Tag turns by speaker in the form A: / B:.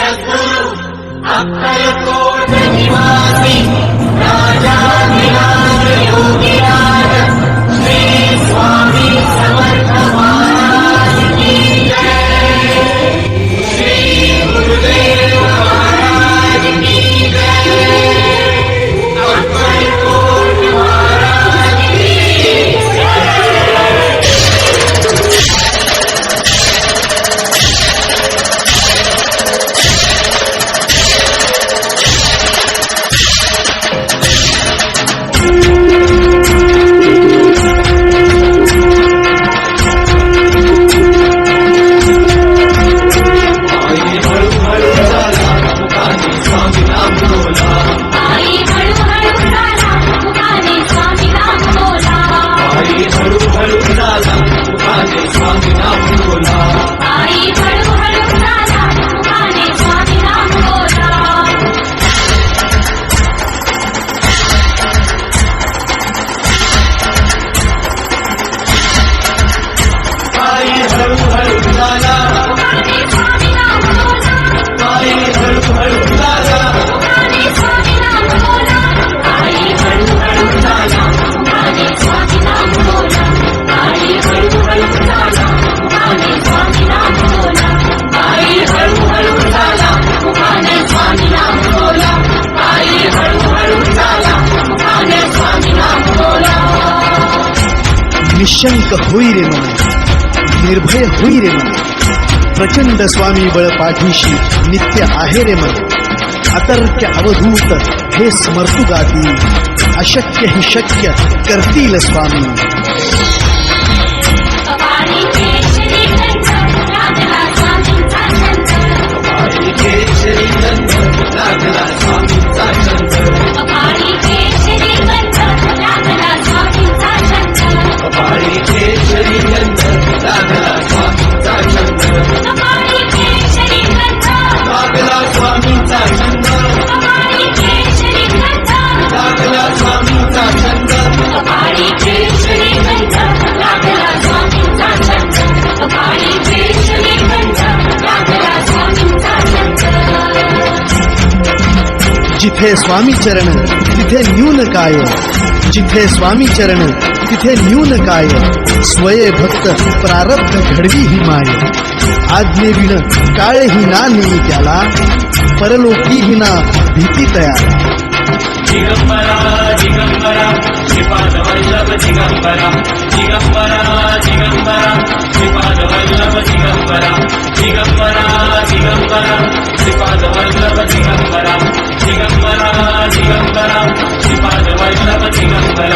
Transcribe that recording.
A: जगुरु अक्कलकोट निवासी
B: राजा
C: निशंक होई रे मन। निर्भय होई रे मन। प्रचंड स्वामी बळ पाठीशी नित्य आहे रे मन। अतर्क्य अवधूत, हे समर्थ गाती। अशक्य ही शक्य करतील स्वामी। जिथे स्वामी चरण, तिथे न्यून काय। जिथे स्वामी चरण, तिथे न्यून काय। स्वये भक्त प्रारब्ध घडवी ही माय। आज्ञे विण काळ ही ना नेई त्याला। परलोकी ही ना भीती तयार।
D: श्रीपाद वल्लभ श्रीपाद वल्लभ Latina